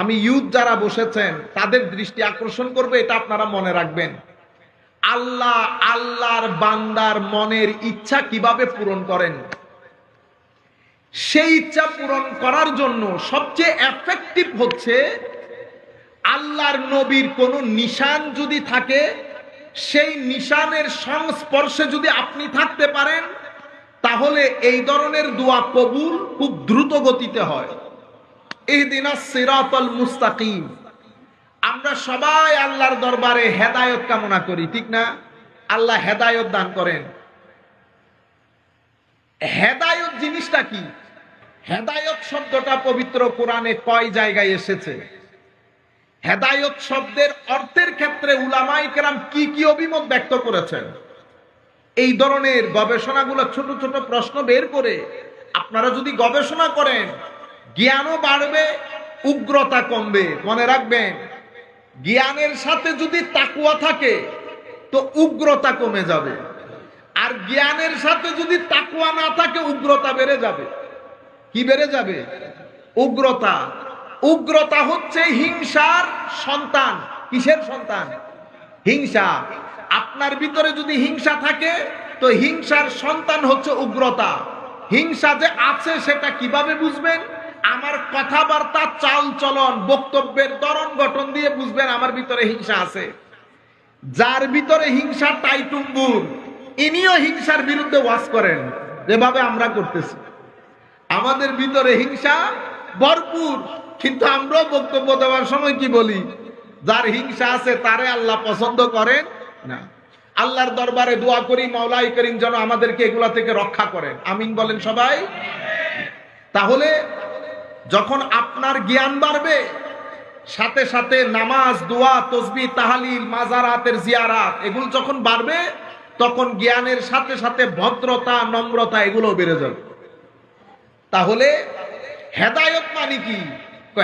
আমি ইউথ যারা বসেছেন, তাদের দৃষ্টি আকর্ষণ করবে, এটা আপনারা মনে রাখবেন। আল্লাহ, আল্লাহর বান্দার মনের ইচ্ছা কীভাবে পূরণ করেন? সেই ইচ্ছা পূরণ করার জন্য সবচেয়ে এফেক্টিভ হচ্ছে, আল্লাহর নবীর কোনো নিশান যদি থাকে, সেই নিশানের সংস্পর্শে যদি আপনি থাকতে পারেন, তাহলে এই ধরনের দোয়া কবুল খুব দ্রুত গতিতে হয়। আমরা সবাই আল্লাহর দরবারে হেদায়ত কামনা করি, ঠিক না? আল্লাহ হেদায়ত দান করেন। হেদায়ত জিনিসটা কি? হেদায়ত শব্দটা পবিত্র কোরআনে কয় জায়গায় এসেছে? হেদায়ত শব্দের অর্থের ক্ষেত্রে উলামাই কেরাম কি কি অভিমত ব্যক্ত করেছেন? এই ধরনের গবেষণাগুলো ছোট ছোট প্রশ্ন বের করে আপনারা যদি গবেষণা করেন জ্ঞানও বাড়বে, উগ্রতা কমবে। মনে রাখবেন, জ্ঞানের সাথে যদি তাকুয়া থাকে, তো উগ্রতা কমে যাবে। আর জ্ঞানের সাথে যদি তাকুয়া না থাকে, উগ্রতা বেড়ে যাবে। কি বেড়ে যাবে? উগ্রতা। উগ্রতা হচ্ছে হিংসার সন্তান। কিসের সন্তান? হিংসা। আপনার ভিতরে যদি হিংসা থাকে, তো হিংসার সন্তান হচ্ছে উগ্রতা। হিংসা যে আছে, সেটা কীভাবে বুঝবেন? আমার কথাবার্তা চাল চলন বক্তব্যের ধরন, গঠন দিয়ে বুঝবেন আমার ভিতরে হিংসা আছে। যার ভিতরে হিংসা টাইটুম্বুর ইনিও হিংসার বিরুদ্ধে ওয়াজ করেন, যেভাবে আমরা করতেছি। আমাদের ভিতরে হিংসা ভরপুর, কিন্তু আমরাও বক্তব্য দেওয়ার সময় কি বলি? যার হিংসা আছে তারে আল্লাহ পছন্দ করেন না। আল্লাহর দরবারে দোয়া করি মাওলাই করিম যেন আমাদেরকে এগুলা থেকে রক্ষা করেন। আমিন বলেন সবাই। তাহলে যখন আপনার জ্ঞান বাড়বে, সাথে সাথে নামাজ, দোয়া, তসবি, তাহালিল, মাজারাতের জিয়ারাত, এগুলো যখন বাড়বে, তখন জ্ঞানের সাথে সাথে ভদ্রতা, নম্রতা এগুলো বেড়ে যাবে। তাহলে হেদায়ত মানে কি?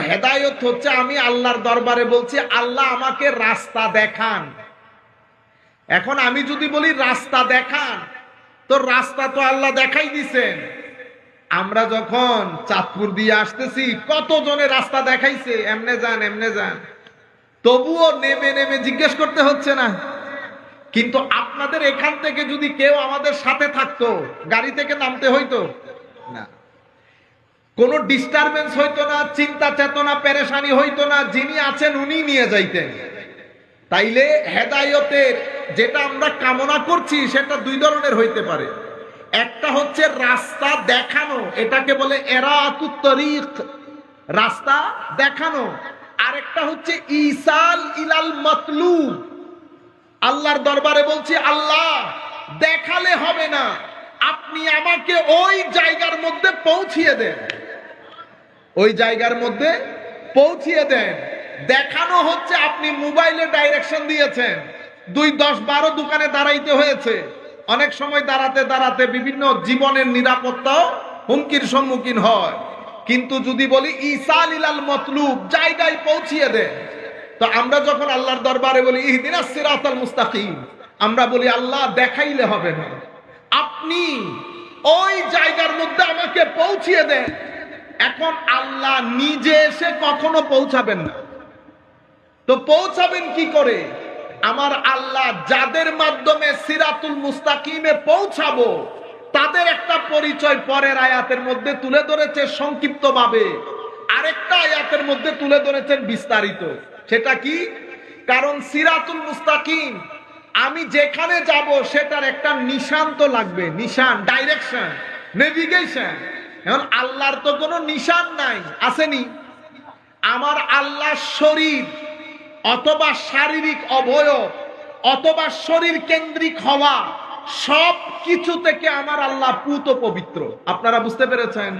হেদায়ত হচ্ছে আমি আল্লাহর দরবারে বলছি, আল্লাহ আমাকে রাস্তা দেখান। এখন আমি যদি বলি, রাস্তা দেখান তো রাস্তা তো আল্লাহ দেখাই দিছেন। আমরা যখন চাঁদপুর দিয়ে আসতেছি কত জনে রাস্তা দেখাইছে? এমনে যান এমনে যান। তবুও নেমে নেমে জিজ্ঞেস করতে হচ্ছে না। কিন্তু আপনাদের এখান থেকে যদি কেউ আমাদের সাথে থাকতো গাড়ি থেকে নামতে হইতো? না। কোনো ডিস্টারবেন্স হইতো না চিন্তা চেতনা পেরেশানি হইতো না যিনি আছেন উনি নিয়ে যাইতেন। তাইলে হেদায়তের যেটা আমরা কামনা করছি সেটা দুই ধরনের হইতে পারে। একটা হচ্ছে রাস্তা দেখানো, এটাকে বলে এরাতুত্তরিক রাস্তা দেখানো। আরেকটা হচ্ছে ইসাল ইলাল মতলু আল্লাহর দরবারে বলছি, আল্লাহ, দেখালে হবে না। আপনি আমাকে ওই জায়গার মধ্যে পৌঁছিয়ে দেন। ওই জায়গার মধ্যে পৌঁছিয়ে দেন। দেখানো হচ্ছে আপনি মোবাইলে ডাইরেকশন দিয়েছেন। দুই দশ বারো দোকানে দাঁড়াইতে হয়েছে। অনেক সময় দাঁড়াতে দাঁড়াতে বিভিন্ন জীবনের নিরাপত্তাও হুমকির সম্মুখীন হয়। কিন্তু যদি বলি ইসাল ইলাল মতলুব, জায়গায় পৌঁছিয়ে দেন তো আমরা যখন আল্লাহর দরবারে বলি, ইহদিনা মুস্তাকিম, আমরা বলি, আল্লাহ দেখাইলে হবে না। আপনি ওই জায়গার মধ্যে আমাকে পৌঁছিয়ে দেন। এখন আল্লাহ নিজে এসে কখনো পৌঁছাবেন না। তো পৌঁছাবেন কি করে? আমার আল্লাহ যাদের মাধ্যমে সিরাতুল মুস্তাকিমে পৌঁছাবো, তাদের একটা পরিচয় পরের আয়াতের মধ্যে তুলে ধরেছে সংক্ষিপ্তভাবে। আরেকটা আয়াতের মধ্যে তুলে ধরেছেন বিস্তারিত। সেটা কি? কারণ সিরাতুল মুস্তাকিম, আমি যেখানে যাব সেটার একটা নিশান তো লাগবে। নিশান ডাইরেকশন নেভিগেশন এখন আল্লাহর তো কোনো নিশান নাই, আসেনি। আমার আল্লাহ শরীর অথবা শারীরিক অবয়ব, অথবা শরীর কেন্দ্রিক হওয়া, সব কিছু থেকে আমার আল্লাহ পুত পবিত্র। আপনারা বুঝতে পেরেছেন?